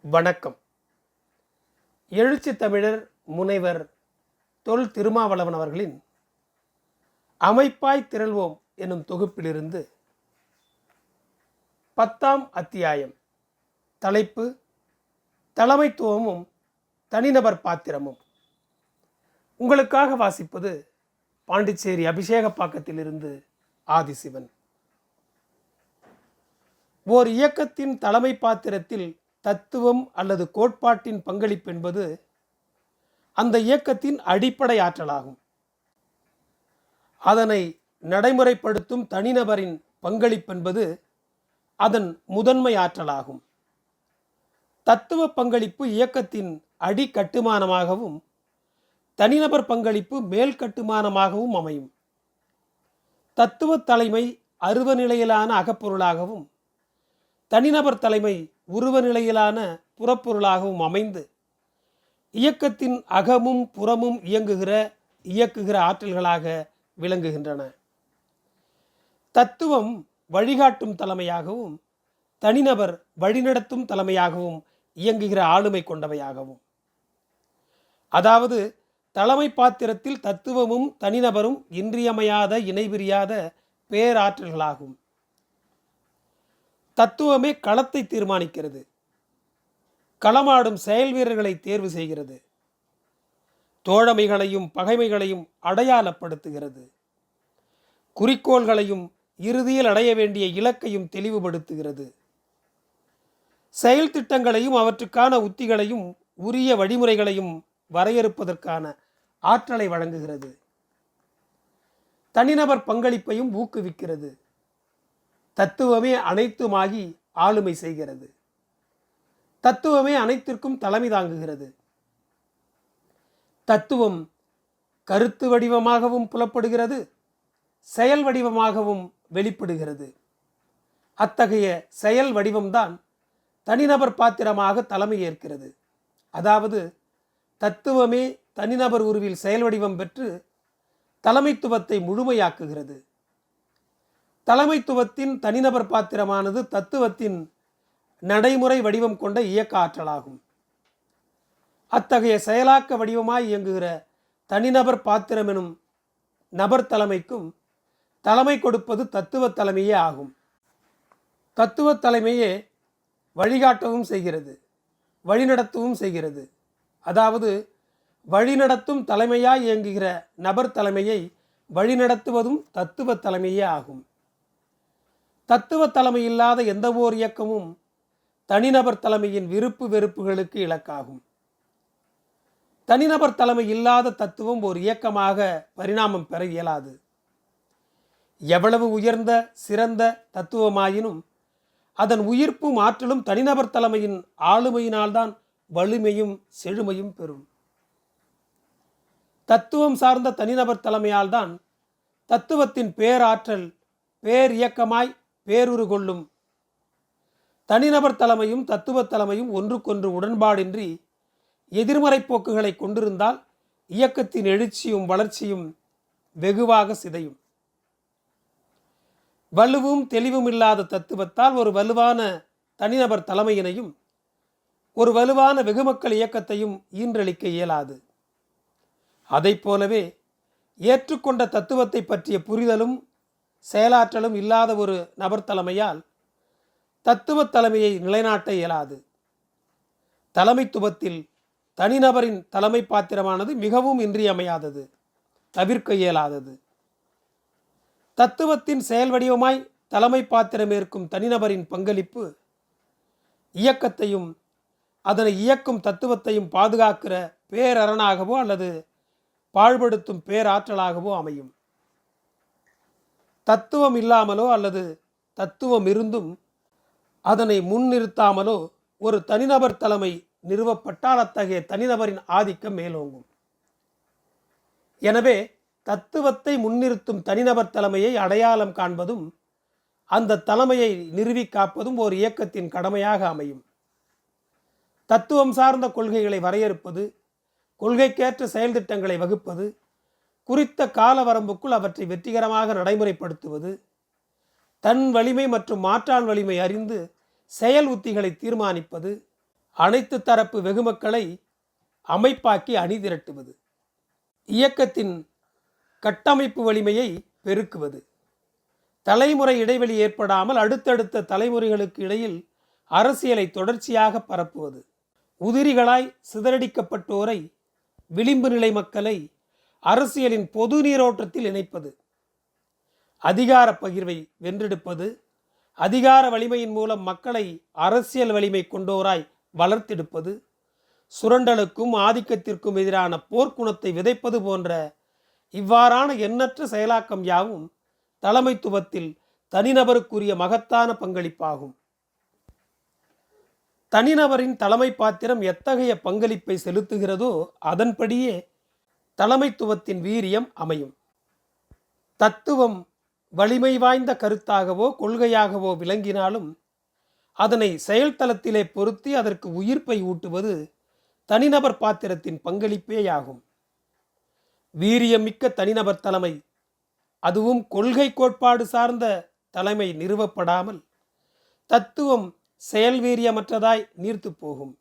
வணக்கம். எழுச்சி தமிழர் முனைவர் தொல் திருமாவளவன் அவர்களின் அமைப்பாய் திரள்வோம் என்னும் தொகுப்பிலிருந்து பத்தாம் அத்தியாயம். தலைப்பு தலைமைத்துவமும் தனிநபர் பாத்திரமும். உங்களுக்காக வாசிப்பது பாண்டிச்சேரி அபிஷேகப்பாக்கத்திலிருந்து ஆதிசிவன். ஓர் இயக்கத்தின் தலைமை பாத்திரத்தில் தத்துவம் அல்லது கோட்பாட்டின் பங்களிப்பு என்பது அந்த இயக்கத்தின் அடிப்படை ஆற்றலாகும். அதனை நடைமுறைப்படுத்தும் தனிநபரின் பங்களிப்பென்பது அதன் முதன்மை ஆற்றலாகும். தத்துவ பங்களிப்பு இயக்கத்தின் அடி கட்டுமானமாகவும் தனிநபர் பங்களிப்பு மேல் கட்டுமானமாகவும் அமையும். தத்துவ தலைமை அருவ நிலையிலான அகப்பொருளாகவும் தனிநபர் தலைமை உருவ நிலையிலான புறப்பொருளாகவும் அமைந்து இயக்கத்தின் அகமும் புறமும் இயங்குகிற இயக்குகிற ஆற்றல்களாக விளங்குகின்றன. தத்துவம் வழிகாட்டும் தலைமையாகவும் தனிநபர் வழிநடத்தும் தலைமையாகவும் இயங்குகிற ஆளுமை கொண்டவையாகவும். அதாவது தலைமை பாத்திரத்தில் தத்துவமும் தனிநபரும் இன்றியமையாத இணைபிரியாத பேராற்றல்களாகும். தத்துவமே களத்தை தீர்மானிக்கிறது. களமாடும் செயல் வீரர்களை தேர்வு செய்கிறது. தோழமைகளையும் பகைமைகளையும் அடையாளப்படுத்துகிறது. குறிக்கோள்களையும் இறுதியில் அடைய வேண்டிய இலக்கையும் தெளிவுபடுத்துகிறது. செயல் திட்டங்களையும் அவற்றுக்கான உத்திகளையும் உரிய வழிமுறைகளையும் வரையறுப்பதற்கான ஆற்றலை வழங்குகிறது. தனிநபர் பங்களிப்பையும் ஊக்குவிக்கிறது. தத்துவமே அனைத்துமாகி ஆளுமை செய்கிறது. தத்துவமே அனைத்திற்கும் தலைமை தாங்குகிறது. தத்துவம் கருத்து வடிவமாகவும் புலப்படுகிறது செயல் வடிவமாகவும் வெளிப்படுகிறது. அத்தகைய செயல் வடிவம்தான் தனிநபர் பாத்திரமாக தலைமை ஏற்கிறது. அதாவது தத்துவமே தனிநபர் உருவில் செயல் வடிவம் பெற்று தலைமைத்துவத்தை முழுமையாக்குகிறது. தலைமைத்துவத்தின் தனிநபர் பாத்திரமானது தத்துவத்தின் நடைமுறை வடிவம் கொண்ட இயக்க ஆற்றலாகும் அத்தகைய செயலாக்க வடிவமாய் இயங்குகிற தனிநபர் பாத்திரம் எனும் நபர் தலைமைக்கும் தலைமை கொடுப்பது தத்துவ தலைமையே ஆகும். தத்துவ தலைமையே வழிகாட்டவும் செய்கிறது வழிநடத்தவும் செய்கிறது. அதாவது வழிநடத்தும் தலைமையாய் இயங்குகிற நபர் தலைமையை வழிநடத்துவதும் தத்துவ தலைமையே ஆகும். தத்துவ தலைமை இல்லாத எந்த ஓர் இயக்கமும் தனிநபர் தலைமையின் விருப்பு வெறுப்புகளுக்கு இலக்காகும். தனிநபர் தலைமை இல்லாத தத்துவம் ஒரு இயக்கமாக பரிணாமம் பெற இயலாது. எவ்வளவு உயர்ந்த சிறந்த தத்துவமாயினும் அதன் உயிர்ப்பும் ஆற்றலும் தனிநபர் தலைமையின் ஆளுமையினால்தான் வலிமையும் செழுமையும் பெறும். தத்துவம் சார்ந்த தனிநபர் தலைமையால்தான் தத்துவத்தின் பேராற்றல் பேர் இயக்கமாய் பேருரு கொள்ளும் தனிநபர் தலைமையும் தத்துவ தலைமையும் ஒன்றுக்கொன்று உடன்பாடின்றி எதிர்மறை போக்குகளை கொண்டிருந்தால் இயக்கத்தின் எழுச்சியும் வளர்ச்சியும் வெகுவாக சிதையும். வலுவும் தெளிவும் இல்லாத தத்துவத்தால் ஒரு வலுவான தனிநபர் தலைமையினையும் ஒரு வலுவான வெகுமக்கள் இயக்கத்தையும் ஈன்றளிக்க இயலாது. அதை போலவே ஏற்றுக்கொண்ட தத்துவத்தை பற்றிய புரிதலும் செயலாற்றலும் இல்லாத ஒரு நபர் தலைமையால் தத்துவ தலைமையை நிலைநாட்ட இயலாது. தலைமைத்துவத்தில் தனிநபரின் தலைமை பாத்திரமானது மிகவும் இன்றியமையாதது தவிர்க்க இயலாதது. தத்துவத்தின் செயல் வடிவமாய் தலைமை பாத்திரம் ஏற்கும் தனிநபரின் பங்களிப்பு இயக்கத்தையும் அதனை இயக்கும் தத்துவத்தையும் பாதுகாக்கிற பேரரணாகவோ அல்லது பாழ்படுத்தும் பேராற்றலாகவோ அமையும். தத்துவம் இல்லாமலோ அல்லது தத்துவம் இருந்தும் அதனை முன்னிறுத்தாமலோ ஒரு தனிநபர் தலைமை நிறுவப்பட்டால் அத்தகைய தனிநபரின் ஆதிக்கம் மேலோங்கும். எனவே தத்துவத்தை முன்னிறுத்தும் தனிநபர் தலைமையை அடையாளம் காண்பதும் அந்த தலைமையை நிறுவி காப்பதும் ஒரு இயக்கத்தின் கடமையாக அமையும். தத்துவம் சார்ந்த கொள்கைகளை வரையறுப்பது கொள்கைக்கேற்ற செயல்திட்டங்களை வகுப்பது குறித்த கால வரம்புக்குள் அவற்றை வெற்றிகரமாக நடைமுறைப்படுத்துவது தன் வலிமை மற்றும் மாற்றான் வலிமை அறிந்து செயல் உத்திகளை தீர்மானிப்பது அனைத்து தரப்பு வெகுமக்களை அமைப்பாக்கி அணிதிரட்டுவது இயக்கத்தின் கட்டமைப்பு வலிமையை பெருக்குவது. தலைமுறை இடைவெளி ஏற்படாமல் அடுத்தடுத்த தலைமுறைகளுக்கு இடையில் அரசியலை தொடர்ச்சியாக பரப்புவது. உதிரிகளாய் சிதறடிக்கப்பட்டோரை விளிம்பு நிலை மக்களை அரசியலின் பொது நீரோட்டத்தில் இணைப்பது. அதிகார பகிர்வை வென்றெடுப்பது. அதிகார வலிமையின் மூலம் மக்களை அரசியல் வலிமை கொண்டோராய் வளர்த்தெடுப்பது. சுரண்டலுக்கும் ஆதிக்கத்திற்கும் எதிரான போர்க்குணத்தை விதைப்பது போன்ற இவ்வாறான எண்ணற்ற செயலாக்கம் யாவும் தலைமைத்துவத்தில் தனிநபருக்குரிய மகத்தான பங்களிப்பாகும். தனிநபரின் தலைமை பாத்திரம் எத்தகைய பங்களிப்பை செலுத்துகிறதோ அதன்படியே தலைமைத்துவத்தின் வீரியம் அமையும். தத்துவம் வலிமை வாய்ந்த கருத்தாகவோ கொள்கையாகவோ விளங்கினாலும் அதனை செயல்தளத்திலே பொருத்தி அதற்கு உயிர்ப்பை ஊட்டுவது தனிநபர் பாத்திரத்தின் பங்களிப்பேயாகும் வீரியமிக்க தனிநபர் தலைமை அதுவும் கொள்கை கோட்பாடு சார்ந்த தலைமை நிறுவப்படாமல் தத்துவம் செயல் வீரியமற்றதாய் நீர்த்து போகும்.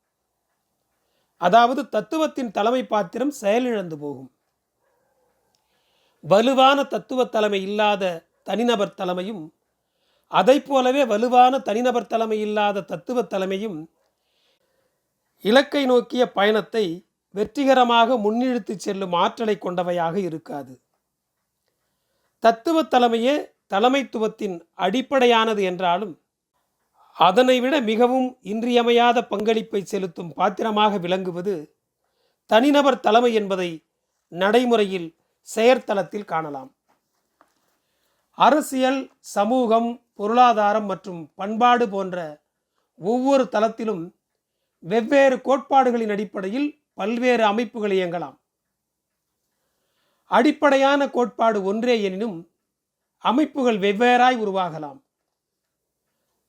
அதாவது தத்துவத்தின் தலைமை பாத்திரம் செயலிழந்து போகும். வலுவான தத்துவ தலைமை இல்லாத தனிநபர் தலைமையும் அதை போலவே வலுவான தனிநபர் தலைமை இல்லாத தத்துவ தலைமையும் இலக்கை நோக்கிய பயணத்தை வெற்றிகரமாக முன்னிழுத்து செல்லும் ஆற்றலை கொண்டவையாக இருக்காது. தத்துவ தலைமையே தலைமைத்துவத்தின் அடிப்படையானது என்றாலும் அதனை விட மிகவும் இன்றியமையாத பங்களிப்பை செலுத்தும் பாத்திரமாக விளங்குவது தனிநபர் தலைமை என்பதை நடைமுறையில் செயற்தளத்தில் காணலாம். அரசியல் சமூகம் பொருளாதாரம் மற்றும் பண்பாடு போன்ற ஒவ்வொரு தளத்திலும் வெவ்வேறு கோட்பாடுகளின் அடிப்படையில் பல்வேறு அமைப்புகள் இயங்கலாம். அடிப்படையான கோட்பாடு ஒன்றே எனினும் அமைப்புகள் வெவ்வேறாய் உருவாகலாம்.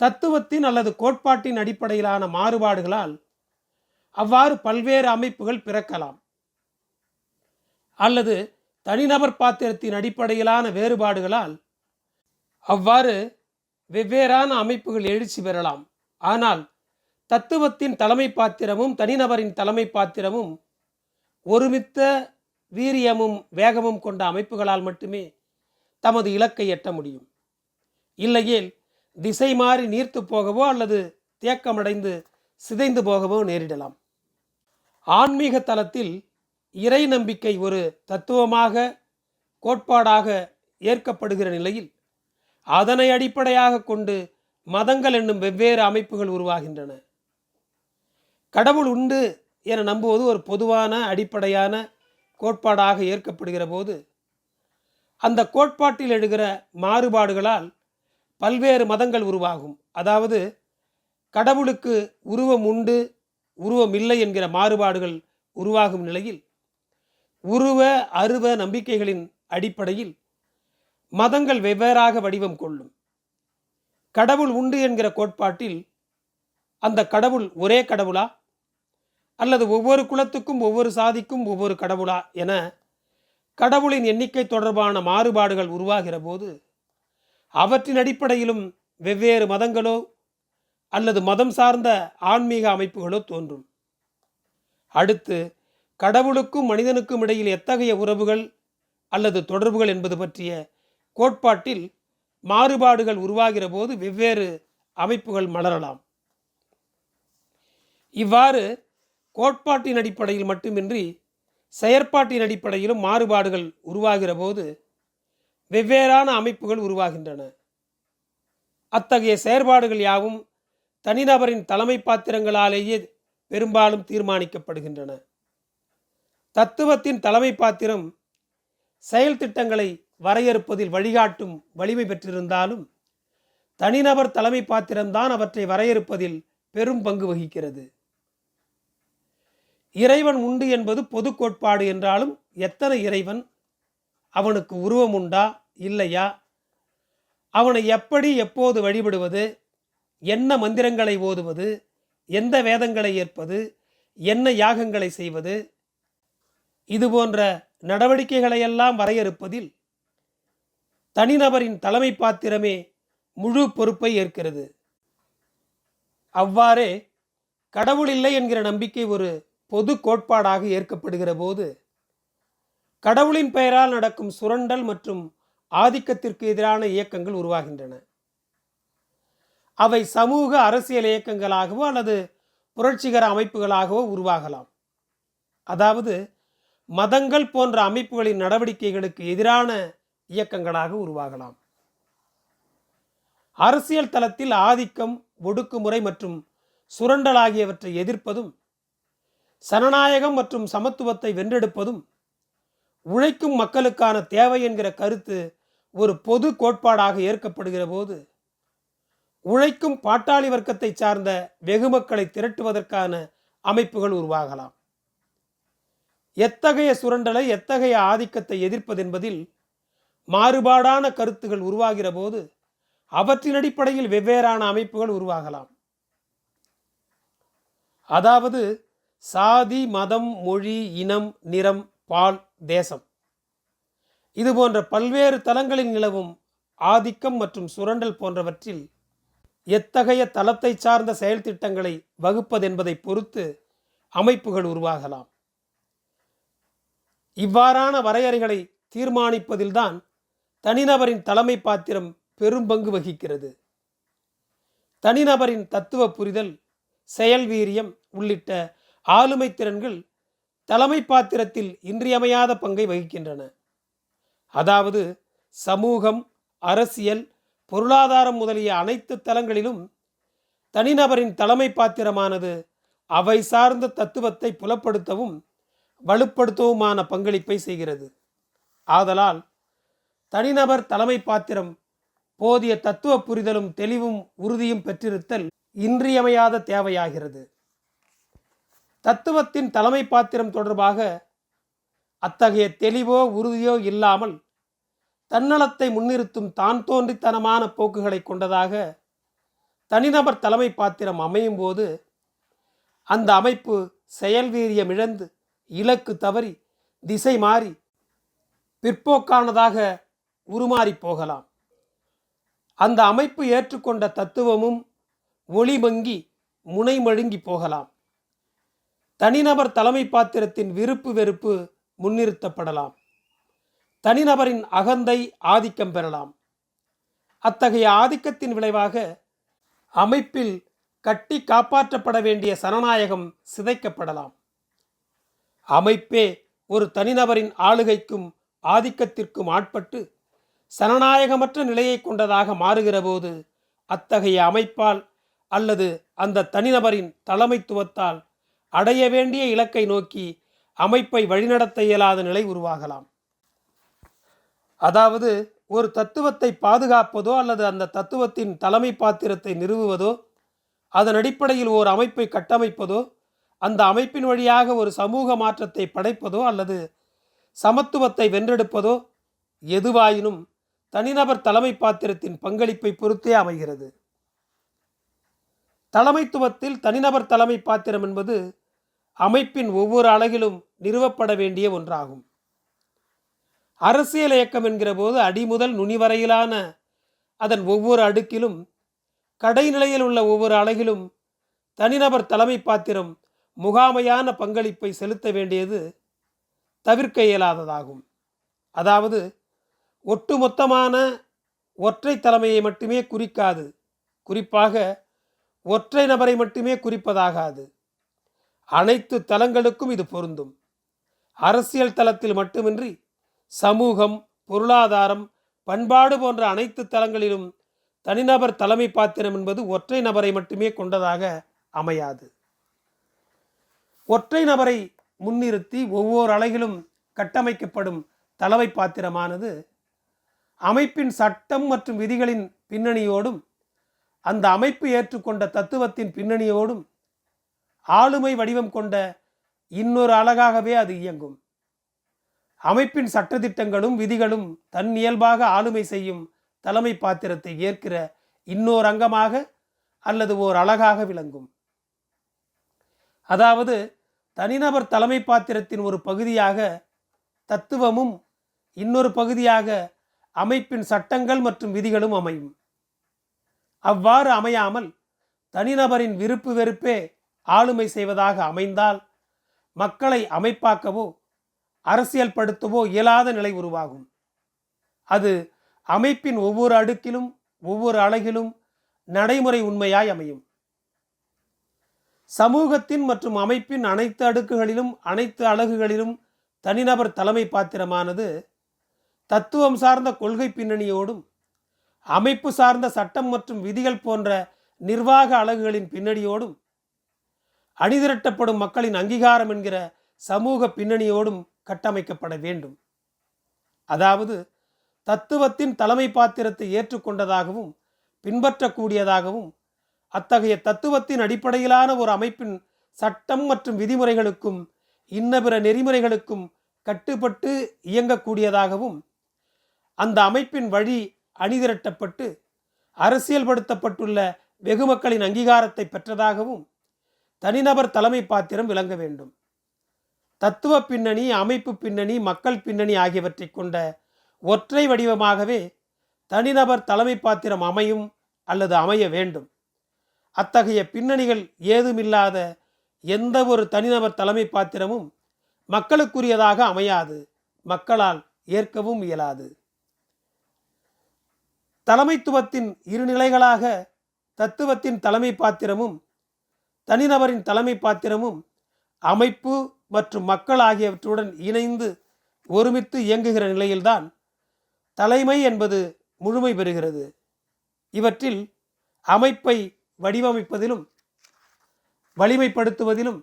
தத்துவத்தின் அல்லது கோட்பாட்டின் அடிப்படையிலான மாறுபாடுகளால் அவ்வாறு பல்வேறு அமைப்புகள் பிறக்கலாம். அல்லது தனிநபர் பாத்திரத்தின் அடிப்படையிலான வேறுபாடுகளால் அவ்வாறு வெவ்வேறான அமைப்புகள் எழுச்சி பெறலாம். ஆனால் தத்துவத்தின் தலைமை பாத்திரமும் தனிநபரின் தலைமை பாத்திரமும் ஒருமித்த வீரியமும் வேகமும் கொண்ட அமைப்புகளால் மட்டுமே தமது இலக்கை எட்ட முடியும். இல்லையேல் திசை மாறி நீர்த்து போகவோ அல்லது தேக்கமடைந்து சிதைந்து போகவோ நேரிடலாம். ஆன்மீக தளத்தில் இறை நம்பிக்கை ஒரு தத்துவமாக கோட்பாடாக ஏற்கப்படுகிற நிலையில் அதனை அடிப்படையாக கொண்டு மதங்கள் என்னும் வெவ்வேறு அமைப்புகள் உருவாகின்றன. கடவுள் உண்டு என நம்புவது ஒரு பொதுவான அடிப்படையான கோட்பாடாக ஏற்கப்படுகிற போது அந்த கோட்பாட்டில் எழுகிற மாறுபாடுகளால் பல்வேறு மதங்கள் உருவாகும். அதாவது கடவுளுக்கு உருவம் உண்டு உருவம் இல்லை என்கிற மாறுபாடுகள் உருவாகும் நிலையில் உருவ அருவ நம்பிக்கைகளின் அடிப்படையில் மதங்கள் வெவ்வேறாக வடிவம் கொள்ளும். கடவுள் உண்டு என்கிற கோட்பாட்டில் அந்த கடவுள் ஒரே கடவுளா? அல்லது ஒவ்வொரு குலத்துக்கும் ஒவ்வொரு சாதிக்கும் ஒவ்வொரு கடவுளா? என கடவுளின் எண்ணிக்கை தொடர்பான மாறுபாடுகள் உருவாகிற போது அவற்றின் அடிப்படையிலும் வெவ்வேறு மதங்களோ அல்லது மதம் சார்ந்த ஆன்மீக அமைப்புகளோ தோன்றும். அடுத்து கடவுளுக்கும் மனிதனுக்கும் இடையில் எத்தகைய உறவுகள் அல்லது தொடர்புகள் என்பது பற்றிய கோட்பாட்டில் மாறுபாடுகள் உருவாகிற போது வெவ்வேறு அமைப்புகள் மலரலாம். இவ்வாறு கோட்பாட்டின் அடிப்படையில் மட்டுமின்றி செயற்பாட்டின் அடிப்படையிலும் மாறுபாடுகள் உருவாகிற போது வெவ்வேறான அமைப்புகள் உருவாகின்றன. அத்தகைய செயற்பாடுகள் யாவும் தனிநபரின் தலைமை பாத்திரங்களாலேயே பெரும்பாலும் தீர்மானிக்கப்படுகின்றன. தத்துவத்தின் தலைமை பாத்திரம் செயல் திட்டங்களை வரையறுப்பதில் வழிகாட்டும் வலிமை பெற்றிருந்தாலும் தனிநபர் தலைமை பாத்திரம்தான் அவற்றை வரையறுப்பதில் பெரும் பங்கு வகிக்கிறது. இறைவன் உண்டு என்பது பொது கோட்பாடு என்றாலும் எத்தனை இறைவன் அவனுக்கு உருவம் உண்டா? இல்லையா? அவனை எப்படி எப்போது வழிபடுவது? என்ன மந்திரங்களை ஓதுவது? எந்த வேதங்களை ஏற்பது? என்ன யாகங்களை செய்வது? இது போன்ற நடவடிக்கைகளையெல்லாம் வரையறுப்பதில் தனிநபரின் தலைமை பாத்திரமே முழு பொறுப்பை ஏற்கிறது. அவ்வாறே கடவுள் இல்லை என்கிற நம்பிக்கை ஒரு பொது கோட்பாடாக ஏற்கப்படுகிற போது கடவுளின் பெயரால் நடக்கும் சுரண்டல் மற்றும் ஆதிக்கத்திற்கு எதிரான இயக்கங்கள் உருவாகின்றன. அவை சமூக அரசியல் இயக்கங்களாகவோ அல்லது புரட்சிகர அமைப்புகளாகவோ உருவாகலாம். அதாவது மதங்கள் போன்ற அமைப்புகளின் நடவடிக்கைகளுக்கு எதிரான இயக்கங்களாக உருவாகலாம். அரசியல் தளத்தில் ஆதிக்கம் ஒடுக்குமுறை மற்றும் சுரண்டல் ஆகியவற்றை எதிர்ப்பதும் சனநாயகம் மற்றும் சமத்துவத்தை வென்றெடுப்பதும் உழைக்கும் மக்களுக்கான தேவை என்கிற கருத்து ஒரு பொது கோட்பாடாக ஏற்கப்படுகிற போது உழைக்கும் பாட்டாளி வர்க்கத்தை சார்ந்த வெகுமக்களை திரட்டுவதற்கான அமைப்புகள் உருவாகலாம். எத்தகைய சுரண்டலை எத்தகைய ஆதிக்கத்தை எதிர்ப்பதென்பதில் மாறுபாடான கருத்துகள் உருவாகிற போது அவற்றின் அடிப்படையில் வெவ்வேறான அமைப்புகள் உருவாகலாம். அதாவது சாதி மதம் மொழி இனம் நிறம் பால் தேசம். இது போன்ற பல்வேறு தலங்களில் நிலவும் ஆதிக்கம் மற்றும் சுரண்டல் போன்றவற்றில் எத்தகைய தளத்தை சார்ந்த செயல் திட்டங்களை வகுப்பதென்பதை பொறுத்து அமைப்புகள் உருவாகலாம். இவ்வாறான வரையறைகளை தீர்மானிப்பதில்தான் தனிநபரின் தலைமை பாத்திரம் பெரும் பங்கு வகிக்கிறது. தனிநபரின் தத்துவ புரிதல் செயல் வீரியம் உள்ளிட்ட ஆளுமை திறன்கள் தலைமை பாத்திரத்தில் இன்றியமையாத பங்கை வகிக்கின்றன. அதாவது சமூகம் அரசியல் பொருளாதாரம் முதலிய அனைத்து தளங்களிலும் தனிநபரின் தலைமை பாத்திரமானது அவை சார்ந்த தத்துவத்தை புலப்படுத்தவும் வலுப்படுத்தவுமான பங்களிப்பை செய்கிறது. ஆதலால் தனிநபர் தலைமை பாத்திரம் போதிய தத்துவ புரிதலும் தெளிவும் உறுதியும் பெற்றிருத்தல் இன்றியமையாத தேவையாகிறது. தத்துவத்தின் தலைமை பாத்திரம் தொடர்பாக அத்தகைய தெளிவோ உறுதியோ இல்லாமல் தன்னலத்தை முன்னிறுத்தும் தான் தோன்றித்தனமான போக்குகளை கொண்டதாக தனிநபர் தலைமை பாத்திரம் அமையும் போது அந்த அமைப்பு செயல் வீரியம் இழந்து இலக்கு தவறி திசை மாறி பிற்போக்கானதாக உருமாறி போகலாம். அந்த அமைப்பு ஏற்றுக்கொண்ட தத்துவமும் ஒளிமங்கி முனைமழுங்கி போகலாம். தனிநபர் தலைமை பாத்திரத்தின் விருப்பு வெறுப்பு முன்னிறுத்தப்படலாம். தனிநபரின் அகந்தை ஆதிக்கம் பெறலாம். அத்தகைய ஆதிக்கத்தின் விளைவாக அமைப்பில் கட்டி காப்பாற்றப்பட வேண்டிய சனநாயகம் சிதைக்கப்படலாம். அமைப்பே ஒரு தனிநபரின் ஆளுகைக்கும் ஆதிக்கத்திற்கும் ஆட்பட்டு சனநாயகமற்ற நிலையை கொண்டதாக மாறுகிறபோது அத்தகைய அமைப்பால் அல்லது அந்த தனிநபரின் தலைமைத்துவத்தால் அடைய வேண்டிய இலக்கை நோக்கி அமைப்பை வழிநடத்த இயலாத நிலை உருவாகலாம். அதாவது ஒரு தத்துவத்தை பாதுகாப்பதோ அல்லது அந்த தத்துவத்தின் தலைமை பாத்திரத்தை நிறுவுவதோ அதன் அடிப்படையில் ஓர் அமைப்பை கட்டமைப்பதோ அந்த அமைப்பின் வழியாக ஒரு சமூக மாற்றத்தை படைப்பதோ அல்லது சமத்துவத்தை வென்றெடுப்பதோ எதுவாயினும் தனிநபர் தலைமை பாத்திரத்தின் பங்களிப்பை பொறுத்தே அமைகிறது. தலைமைத்துவத்தில் தனிநபர் தலைமை பாத்திரம் என்பது அமைப்பின் ஒவ்வொரு அழகிலும் நிறுவப்பட வேண்டிய ஒன்றாகும். அரசியல் இயக்கம் என்கிற போது அடிமுதல் நுனி வரையிலான அதன் ஒவ்வொரு அடுக்கிலும் கடைநிலையில் உள்ள ஒவ்வொரு அழகிலும் தனிநபர் தலைமை பாத்திரம் முகாமையான பங்களிப்பை செலுத்த வேண்டியது தவிர்க்க இயலாததாகும். அதாவது ஒட்டுமொத்தமான ஒற்றை தலைமையை மட்டுமே குறிக்காது. குறிப்பாக ஒற்றை நபரை மட்டுமே குறிப்பதாகாது. அனைத்து தளங்களுக்கும் இது பொருந்தும். அரசியல் தளத்தில் மட்டுமின்றி சமூகம் பொருளாதாரம் பண்பாடு போன்ற அனைத்து தளங்களிலும் தனிநபர் தலைமை பாத்திரம் என்பது ஒற்றை நபரை மட்டுமே கொண்டதாக அமையாது. ஒற்றை நபரை முன்னிறுத்தி ஒவ்வொரு அலைகளும் கட்டமைக்கப்படும் தலைமை பாத்திரமானது அமைப்பின் சட்டம் மற்றும் விதிகளின் பின்னணியோடும் அந்த அமைப்பு ஏற்றுக்கொண்ட தத்துவத்தின் பின்னணியோடும் ஆளுமை வடிவம் கொண்ட இன்னொரு அழகாகவே அது இயங்கும். அமைப்பின் சட்டத்திட்டங்களும் விதிகளும் தன் இயல்பாக ஆளுமை செய்யும் தலைமை பாத்திரத்தை ஏற்கிற இன்னொரு அங்கமாக அல்லது ஓர் அழகாக விளங்கும். அதாவது தனிநபர் தலைமை பாத்திரத்தின் ஒரு பகுதியாக தத்துவமும் இன்னொரு பகுதியாக அமைப்பின் சட்டங்கள் மற்றும் விதிகளும் அமையும். அவ்வாறு அமையாமல் தனிநபரின் விருப்பு வெறுப்பே ஆளுமை செய்வதாக அமைந்தால் மக்களை அமைப்பாக்கவோ அரசியல் படுத்தவோ இயலாத நிலை உருவாகும். அது அமைப்பின் ஒவ்வொரு அடுக்கிலும் ஒவ்வொரு அழகிலும் நடைமுறை உண்மையாய் அமையும். சமூகத்தின் மற்றும் அமைப்பின் அனைத்து அடுக்குகளிலும் அனைத்து அழகுகளிலும் தனிநபர் தலைமை பாத்திரமானது தத்துவம் சார்ந்த கொள்கை பின்னணியோடும் அமைப்பு சார்ந்த சட்டம் மற்றும் விதிகள் போன்ற நிர்வாக அலகுகளின் பின்னணியோடும் அணிதிரட்டப்படும் மக்களின் அங்கீகாரம் என்கிற சமூக பின்னணியோடும் கட்டமைக்கப்பட வேண்டும். அதாவது தத்துவத்தின் தலைமை பாத்திரத்தை ஏற்றுக்கொண்டதாகவும் பின்பற்றக்கூடியதாகவும் அத்தகைய தத்துவத்தின் அடிப்படையிலான ஒரு அமைப்பின் சட்டம் மற்றும் விதிமுறைகளுக்கும் இன்ன பிற நெறிமுறைகளுக்கும் கட்டுப்பட்டு இயங்கக்கூடியதாகவும் அந்த அமைப்பின் வழி அணிதிரட்டப்பட்டு அரசியல்படுத்தப்பட்டுள்ள வெகு மக்களின் அங்கீகாரத்தை பெற்றதாகவும் தனிநபர் தலைமை பாத்திரம் விளங்க வேண்டும். தத்துவ பின்னணி அமைப்பு பின்னணி மக்கள் பின்னணி ஆகியவற்றை கொண்ட ஒற்றை வடிவமாகவே தனிநபர் தலைமை பாத்திரம் அமையும் அல்லது அமைய வேண்டும். அத்தகைய பின்னணிகள் ஏதுமில்லாத எந்த ஒரு தனிநபர் தலைமை பாத்திரமும் மக்களுக்குரியதாக அமையாது மக்களால் ஏற்கவும் இயலாது. தலைமைத்துவத்தின் இரு நிலைகளாக தத்துவத்தின் தலைமை பாத்திரமும் தனிநபரின் தலைமை பாத்திரமும் அமைப்பு மற்றும் மக்கள் ஆகியவற்றுடன் இணைந்து ஒருமித்து இயங்குகிற நிலையில்தான் தலைமை என்பது முழுமை பெறுகிறது. இவற்றில் அமைப்பை வடிவமைப்பதிலும் வலிமைப்படுத்துவதிலும்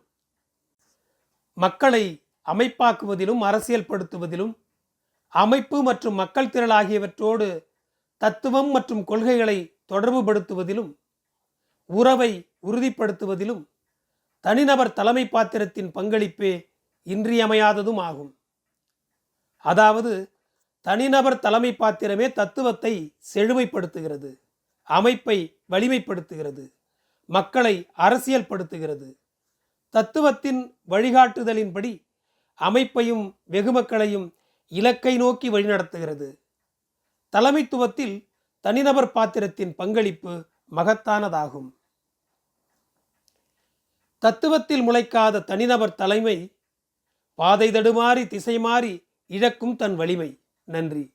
மக்களை அமைப்பாக்குவதிலும் அரசியல்படுத்துவதிலும் அமைப்பு மற்றும் மக்கள் திரள் ஆகியவற்றோடு தத்துவம் மற்றும் கொள்கைகளை தொடர்புபடுத்துவதிலும் உறவை உறுதிப்படுத்துவதிலும் தனிநபர் தலைமை பாத்திரத்தின் பங்களிப்பே இன்றியமையாததும் ஆகும். அதாவது தனிநபர் தலைமை பாத்திரமே தத்துவத்தை செழுமைப்படுத்துகிறது அமைப்பை வலிமைப்படுத்துகிறது மக்களை அரசியல்படுத்துகிறது. தத்துவத்தின் வழிகாட்டுதலின்படி அமைப்பையும் வெகுமக்களையும் இலக்கை நோக்கி வழிநடத்துகிறது. தலைமைத்துவத்தில் தனிநபர் பாத்திரத்தின் பங்களிப்பு மகத்தானதாகும். தத்துவத்தில் முளைக்காத தனிநபர் தலைமை பாதை தடுமாறி திசை மாறி இழக்கும் தன் வலிமை. நன்றி.